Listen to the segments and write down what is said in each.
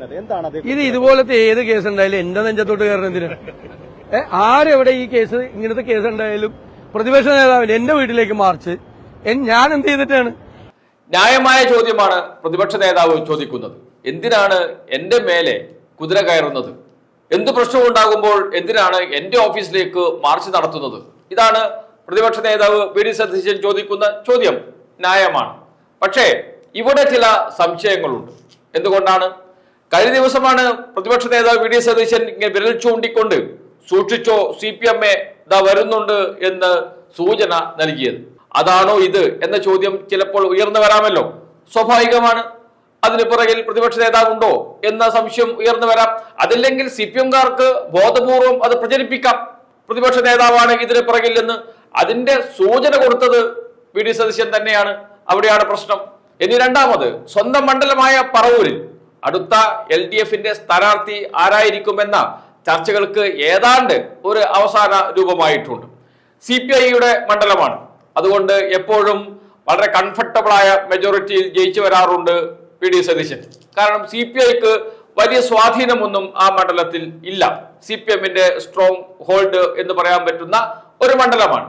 എന്താണ് അത് ഇത് ഇതുപോലത്തെ ഏത് കേസ് ഉണ്ടായാലും എന്റെ നെഞ്ചത്തോട്ട് കയറണം എന്തിനാ? ആരെവിടെ ഈ കേസ് ഇങ്ങനത്തെ കേസ് ഉണ്ടായാലും പ്രതിപക്ഷ നേതാവിന് എന്റെ വീട്ടിലേക്ക് മാർച്ച്. എൻ- ഞാൻ എന്ത് ചെയ്തിട്ടാണ്? ന്യായമായ ചോദ്യമാണ് പ്രതിപക്ഷ നേതാവ് ചോദിക്കുന്നത്. എന്തിനാണ് എന്റെ മേലെ കുതിര കയറുന്നത്? എന്ത് പ്രശ്നം ഉണ്ടാകുമ്പോൾ എന്തിനാണ് എന്റെ ഓഫീസിലേക്ക് മാർച്ച് നടത്തുന്നത്? ഇതാണ് പ്രതിപക്ഷ നേതാവ് വി ഡി സതീശൻ ചോദിക്കുന്ന ചോദ്യം. ന്യായമാണ്. പക്ഷേ ഇവിടെ ചില സംശയങ്ങളുണ്ട്. എന്തുകൊണ്ടാണ്? കഴിഞ്ഞ ദിവസമാണ് പ്രതിപക്ഷ നേതാവ് വി ഡി സതീശൻ ഇങ്ങനെ വിരൽ ചൂണ്ടിക്കൊണ്ട് സൂക്ഷിച്ചോ സി പി എം എ ഇതാ വരുന്നുണ്ട് എന്ന് സൂചന നൽകിയത്. അതാണോ ഇത് എന്ന ചോദ്യം ചിലപ്പോൾ ഉയർന്നു വരാമല്ലോ. സ്വാഭാവികമാണ്. അതിന് പുറകിൽ പ്രതിപക്ഷ നേതാവ് ഉണ്ടോ എന്ന സംശയം ഉയർന്നു വരാം. അതില്ലെങ്കിൽ സി പി എംകാർക്ക് ബോധപൂർവം അത് പ്രചരിപ്പിക്കാം. പ്രതിപക്ഷ നേതാവാണ് ഇതിന് പുറകിൽ എന്ന് അതിന്റെ സൂചന കൊടുത്തത് വി ഡി സതീശൻ തന്നെയാണ്. അവിടെയാണ് പ്രശ്നം. ഇനി രണ്ടാമത് സ്വന്തം മണ്ഡലമായ പറവൂരിൽ അടുത്ത എൽ ഡി എഫിന്റെ സ്ഥാനാർത്ഥി ആരായിരിക്കുമെന്ന ചർച്ചകൾക്ക് ഏതാണ്ട് ഒരു അവസാന രൂപമായിട്ടുണ്ട്. സി പി ഐയുടെ മണ്ഡലമാണ്. അതുകൊണ്ട് എപ്പോഴും വളരെ കംഫർട്ടബിളായ മെജോറിറ്റിയിൽ ജയിച്ചു വരാറുണ്ട് പി ഡി സതീശൻ. കാരണം സി പി ഐക്ക് വലിയ സ്വാധീനമൊന്നും ആ മണ്ഡലത്തിൽ ഇല്ല. സി പി എമ്മിന്റെ സ്ട്രോങ് ഹോൾഡ് എന്ന് പറയാൻ പറ്റുന്ന ഒരു മണ്ഡലമാണ്.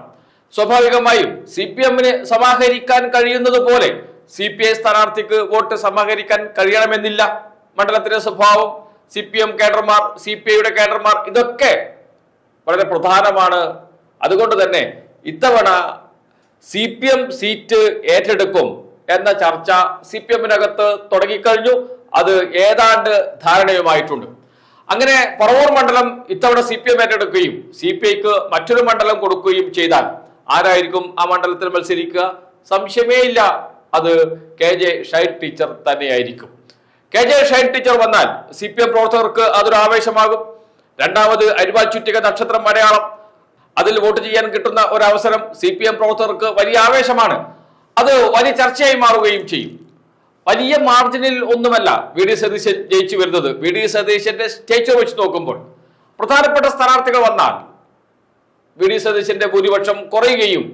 സ്വാഭാവികമായും സി പി എമ്മിന് സമാഹരിക്കാൻ കഴിയുന്നത് പോലെ സി പി ഐ സ്ഥാനാർത്ഥിക്ക് വോട്ട് സമാഹരിക്കാൻ കഴിയണമെന്നില്ല. മണ്ഡലത്തിന്റെ സ്വഭാവം സി പി എം കേഡർമാർ സി പി ഐയുടെ കേഡർമാർ ഇതൊക്കെ വളരെ പ്രധാനമാണ്. അതുകൊണ്ട് തന്നെ ഇത്തവണ സി പി എം സീറ്റ് ഏറ്റെടുക്കും എന്ന ചർച്ച സി പി എമ്മിനകത്ത് തുടങ്ങിക്കഴിഞ്ഞു. അത് ഏതാണ്ട് ധാരണയുമായിട്ടുണ്ട്. അങ്ങനെ പറവൂർ മണ്ഡലം ഇത്തവണ സി പി എം ഏറ്റെടുക്കുകയും സി പി ഐക്ക് മറ്റൊരു മണ്ഡലം കൊടുക്കുകയും ചെയ്താൽ ആരായിരിക്കും ആ മണ്ഡലത്തിൽ മത്സരിക്കുക? സംശയമേ ഇല്ല. അത് കെ ജെ ഷൈഡ് ടീച്ചർ തന്നെയായിരിക്കും. കെ ജെ ഷൈൻ ടീച്ചർ വന്നാൽ സി പി എം പ്രവർത്തകർക്ക് അതൊരു ആവേശമാകും. രണ്ടാമത് അരിവാൾ ചുറ്റിക നക്ഷത്രം മലയാളം. അതിൽ വോട്ട് ചെയ്യാൻ കിട്ടുന്ന ഒരു അവസരം സി പി എം പ്രവർത്തകർക്ക് വലിയ ആവേശമാണ്. അത് വലിയ ചർച്ചയായി മാറുകയും ചെയ്യും. വലിയ മാർജിനിൽ ഒന്നുമല്ല വി ഡി സതീശൻ ജയിച്ചു വരുന്നത്. വി ഡി സതീശന്റെ സ്റ്റേച്ചർ വെച്ച് നോക്കുമ്പോൾ പ്രധാനപ്പെട്ട സ്ഥാനാർത്ഥികൾ വന്നാൽ വി ഡി സതീശന്റെ ഭൂരിപക്ഷം കുറയുകയും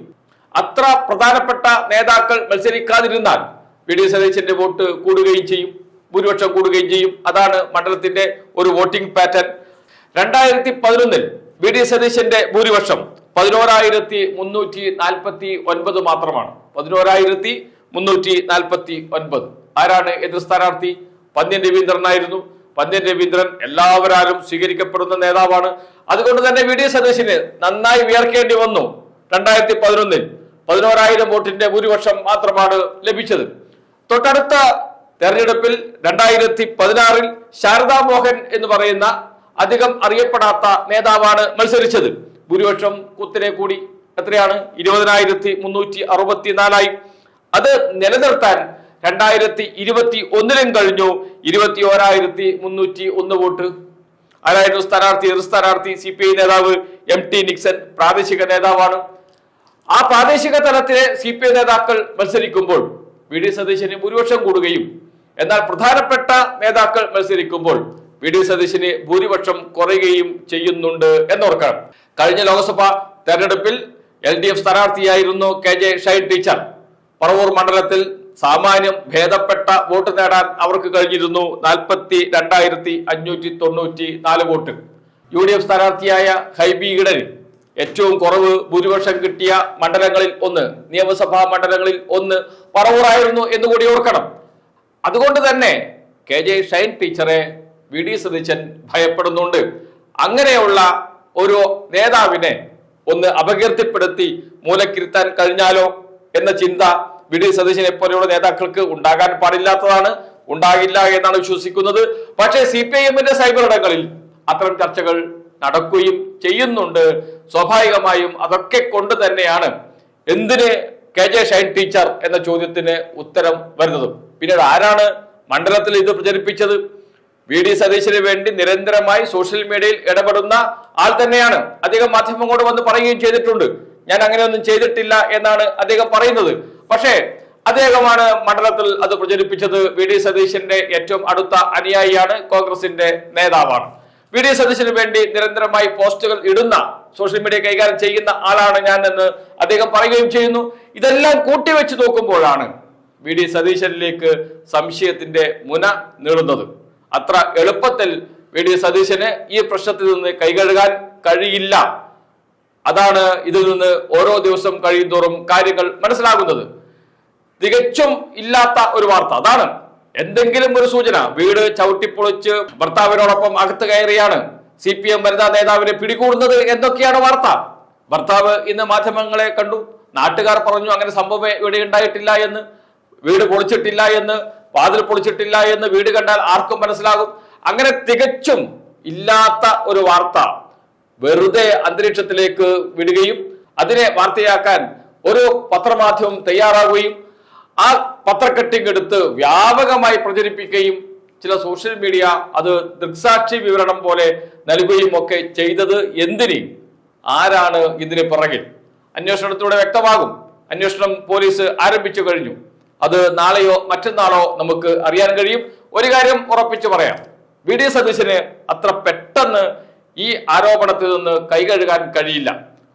അത്ര പ്രധാനപ്പെട്ട നേതാക്കൾ മത്സരിക്കാതിരുന്നാൽ വി ഡി സതീശന്റെ വോട്ട് കൂടുകയും ചെയ്യും. ഭൂരിപക്ഷം കൂടുകയും ചെയ്യും. അതാണ് മണ്ഡലത്തിന്റെ ഒരു വോട്ടിംഗ് പാറ്റേൺ. രണ്ടായിരത്തി പതിനൊന്നിൽ വി ഡി സതീശന്റെ ഭൂരിപക്ഷം പതിനോരായിരത്തി മുന്നൂറ്റി നാൽപ്പത്തി ഒൻപത് മാത്രമാണ്. പതിനോരായിരത്തി മുന്നൂറ്റി നാൽപ്പത്തി ഒൻപത് ആരാണ് എതിർ സ്ഥാനാർത്ഥി? പന്ന്യൻ രവീന്ദ്രനായിരുന്നു. പന്ന്യൻ രവീന്ദ്രൻ എല്ലാവരാലും സ്വീകരിക്കപ്പെടുന്ന നേതാവാണ്. അതുകൊണ്ട് തന്നെ വി ഡി സതീശന് നന്നായി വിയർക്കേണ്ടി വന്നു രണ്ടായിരത്തി പതിനൊന്നിൽ പതിനോരായിരം വോട്ടിന്റെ ഭൂരിപക്ഷം മാത്രമാണ് ലഭിച്ചത്. തൊട്ടടുത്ത തെരഞ്ഞെടുപ്പിൽ രണ്ടായിരത്തി പതിനാറിൽ ശാരദാ മോഹൻ എന്ന് പറയുന്ന അധികം അറിയപ്പെടാത്ത നേതാവാണ് മത്സരിച്ചത്. ഭൂരിപക്ഷം കുത്തിനെ കൂടി എത്രയാണ്? ഇരുപതിനായിരത്തി മുന്നൂറ്റി അറുപത്തിനാലായി. അത് നിലനിർത്താൻ രണ്ടായിരത്തി ഇരുപത്തി ഒന്നിലും കഴിഞ്ഞു. ഇരുപത്തി ഓരായിരത്തി മുന്നൂറ്റി ഒന്ന് വോട്ട്. ആരായിരുന്നു സ്ഥാനാർത്ഥി? എതിർ സ്ഥാനാർത്ഥി? സി പി ഐ നേതാവ് എം ടി നിക്സൺ പ്രാദേശിക നേതാവാണ്. ആ പ്രാദേശിക തലത്തിലെ സി പി ഐ നേതാക്കൾ മത്സരിക്കുമ്പോൾ വി ഡി സതീശന് ഭൂരിപക്ഷം കൂടുകയും എന്നാൽ പ്രധാനപ്പെട്ട നേതാക്കൾ മത്സരിക്കുമ്പോൾ വി ഡി സതീശിന് ഭൂരിപക്ഷം കുറയുകയും ചെയ്യുന്നുണ്ട് എന്നോർക്കണം. കഴിഞ്ഞ ലോക്സഭാ തെരഞ്ഞെടുപ്പിൽ L D F സ്ഥാനാർത്ഥിയായിരുന്നു K J Shine teacher. Paravur മണ്ഡലത്തിൽ സാമാന്യം ഭേദപ്പെട്ട വോട്ട് നേടാൻ അവർക്ക് കഴിഞ്ഞിരുന്നു നാൽപ്പത്തി രണ്ടായിരത്തി അഞ്ഞൂറ്റി തൊണ്ണൂറ്റി നാല് വോട്ട്. യു ഡി എഫ് സ്ഥാനാർത്ഥിയായ ഹൈബി ഈഡന് ഏറ്റവും കുറവ് ഭൂരിപക്ഷം കിട്ടിയ മണ്ഡലങ്ങളിൽ ഒന്ന് നിയമസഭാ മണ്ഡലങ്ങളിൽ ഒന്ന് പറവൂറായിരുന്നു എന്നുകൂടി ഓർക്കണം. അതുകൊണ്ട് തന്നെ കെ ജെ ഷൈൻ ടീച്ചറെ വി ഡി സതീശൻ ഭയപ്പെടുന്നുണ്ട്. അങ്ങനെയുള്ള ഒരു നേതാവിനെ ഒന്ന് അപകീർത്തിപ്പെടുത്തി മൂലക്കിരുത്താൻ കഴിഞ്ഞാലോ എന്ന ചിന്ത വി ഡി സതീശനെ പോലെയുള്ള നേതാക്കൾക്ക് ഉണ്ടാകാൻ പാടില്ലാത്തതാണ് ഉണ്ടാകില്ല എന്നാണ് വിശ്വസിക്കുന്നത്. പക്ഷേ സി പി ഐ എമ്മിന്റെ സൈബർ ഇടങ്ങളിൽ അത്തരം ചർച്ചകൾ നടക്കുകയും ചെയ്യുന്നുണ്ട്. സ്വാഭാവികമായും അതൊക്കെ കൊണ്ട് തന്നെയാണ് എന്തിന് കെ ജെ ഷൈൻ ടീച്ചർ എന്ന ചോദ്യത്തിന് ഉത്തരം വരുന്നത്. പിന്നീട് ആരാണ് മണ്ഡലത്തിൽ ഇത് പ്രചരിപ്പിച്ചത്? വി ഡി സതീശന് വേണ്ടി നിരന്തരമായി സോഷ്യൽ മീഡിയയിൽ ഇടപെടുന്ന ആൾ തന്നെയാണ് അദ്ദേഹം മാധ്യമങ്ങളോട് വന്ന് പറയുകയും ചെയ്തിട്ടുണ്ട്. ഞാൻ അങ്ങനെയൊന്നും ചെയ്തിട്ടില്ല എന്നാണ് അദ്ദേഹം പറയുന്നത്. പക്ഷേ അദ്ദേഹമാണ് മണ്ഡലത്തിൽ അത് പ്രചരിപ്പിച്ചത്. വി ഡി സതീശന്റെ ഏറ്റവും അടുത്ത അനുയായിയാണ് കോൺഗ്രസിന്റെ നേതാവാണ്. വി ഡി സതീശന് വേണ്ടി നിരന്തരമായി പോസ്റ്റുകൾ ഇടുന്ന സോഷ്യൽ മീഡിയ കൈകാര്യം ചെയ്യുന്ന ആളാണ് ഞാൻ എന്ന് അദ്ദേഹം പറയുകയും ചെയ്യുന്നു. ഇതെല്ലാം കൂട്ടിവെച്ച് നോക്കുമ്പോഴാണ് വി ഡി സതീശനിലേക്ക് സംശയത്തിന്റെ മുന നീളുന്നത്. അത്ര എളുപ്പത്തിൽ വി ഡി സതീശന് ഈ പ്രശ്നത്തിൽ നിന്ന് കൈകഴുകാൻ കഴിയില്ല. അതാണ് ഇതിൽ നിന്ന് ഓരോ ദിവസം കഴിയുന്തോറും കാര്യങ്ങൾ മനസ്സിലാകുന്നത്. തികച്ചും ഇല്ലാത്ത ഒരു വാർത്ത. അതാണ് എന്തെങ്കിലും ഒരു സൂചന. വീട് ചവിട്ടിപ്പൊളിച്ച് ഭർത്താവിനോടൊപ്പം അകത്ത് കയറിയാണ് സി പി എം വനിതാ നേതാവിനെ പിടികൂടുന്നത് എന്തൊക്കെയാണ് വാർത്ത. ഭർത്താവ് ഇന്ന് മാധ്യമങ്ങളെ കണ്ടു. നാട്ടുകാർ പറഞ്ഞു അങ്ങനെ സംഭവം ഇവിടെ ഉണ്ടായിട്ടില്ല എന്ന്. വീട് പൊളിച്ചിട്ടില്ല എന്ന് വാതിൽ പൊളിച്ചിട്ടില്ല എന്ന് വീട് കണ്ടാൽ ആർക്കും മനസ്സിലാകും. അങ്ങനെ തികച്ചും ഇല്ലാത്ത ഒരു വാർത്ത വെറുതെ അന്തരീക്ഷത്തിലേക്ക് വിടുകയും അതിനെ വാർത്തയാക്കാൻ ഒരു പത്രമാധ്യമം തയ്യാറാവുകയും ആ പത്രക്കട്ടിങ് എടുത്ത് വ്യാപകമായി പ്രചരിപ്പിക്കുകയും ചില സോഷ്യൽ മീഡിയ അത് ദൃക്സാക്ഷി വിവരണം പോലെ നൽകുകയും ഒക്കെ ചെയ്തത് എന്തിന്? ആരാണ് ഇതിന് പിറകിൽ? അന്വേഷണത്തിലൂടെ വ്യക്തമാകും. അന്വേഷണം പോലീസ് ആരംഭിച്ചു കഴിഞ്ഞു. അത് നാളെയോ മറ്റന്നാളോ നമുക്ക് അറിയാൻ കഴിയും. ഒരു കാര്യം ഉറപ്പിച്ചു പറയാം. വി ഡി സതീശന് അത്ര പെട്ടെന്ന് ഈ ആരോപണത്തിൽ നിന്ന് കൈകഴുകാൻ കഴിയില്ല.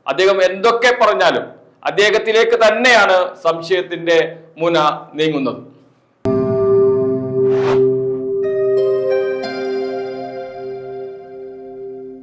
അദ്ദേഹം എന്തൊക്കെ പറഞ്ഞാലും അദ്ദേഹത്തിലേക്ക് തന്നെയാണ് സംശയത്തിന്റെ മുന നീങ്ങുന്നത്.